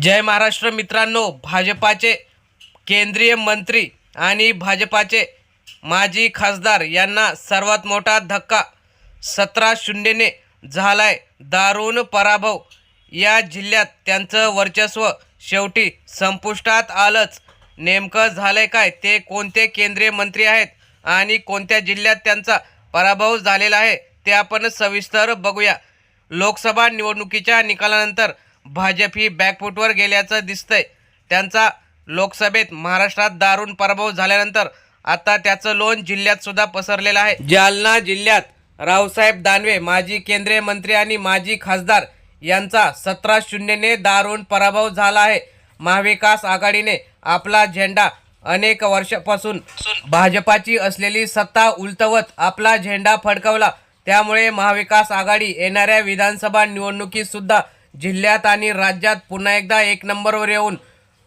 जय महाराष्ट्र मित्रांनो भाजपाचे केंद्रीय मंत्री आणि भाजपाचे माजी खासदार यांना सर्वात मोठा धक्का सतरा शून्यने झालाय. दारुण पराभव. या जिल्ह्यात त्यांचं वर्चस्व शेवटी संपुष्टात आलंच. नेमकं झालंय काय? ते कोणते केंद्रीय मंत्री आहेत आणि कोणत्या जिल्ह्यात त्यांचा पराभव झालेला आहे ते आपण सविस्तर बघूया. लोकसभा निवडणुकीच्या निकालानंतर भाजप ही बॅकफुटवर गेल्याचं दिसतंय. त्यांचा लोकसभेत महाराष्ट्रात दारुण पराभव झाल्यानंतर आता त्याचं लोण जिल्ह्यात सुद्धा पसरलेलं आहे. जालना जिल्ह्यात रावसाहेब दानवे माजी केंद्रीय मंत्री आणि माजी खासदार यांचा सतरा शून्यने दारुण पराभव झाला आहे. महाविकास आघाडीने आपला झेंडा अनेक वर्षापासून भाजपाची असलेली सत्ता उलटवत आपला झेंडा फडकवला. त्यामुळे महाविकास आघाडी येणाऱ्या विधानसभा निवडणुकीत सुद्धा जिल्ह्यात आणि राज्यात पुन्हा एकदा एक नंबरवर येऊन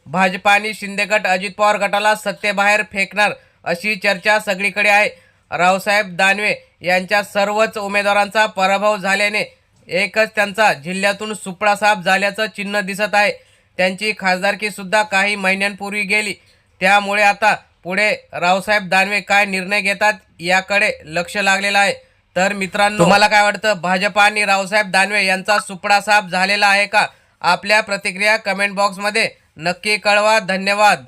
भाजप आणि शिंदेगट अजित पवार गटाला सत्तेबाहेर फेकणार अशी चर्चा सगळीकडे आहे. रावसाहेब दानवे यांच्या सर्वच उमेदवारांचा पराभव झाल्याने एकच त्यांचा जिल्ह्यातून सुपळा साफ झाल्याचं चिन्ह दिसत आहे. त्यांची खासदारकीसुद्धा काही महिन्यांपूर्वी गेली. त्यामुळे आता पुढे रावसाहेब दानवे काय निर्णय घेतात याकडे लक्ष लागलेलं आहे. तर मित्रांनो तुम्हाला काय वाटतं? भाजप आणि रावसाहेब दानवे यांचा सुपडा साफ झालेला आहे का? आपल्या प्रतिक्रिया कमेंट बॉक्समध्ये नक्की कळवा. धन्यवाद.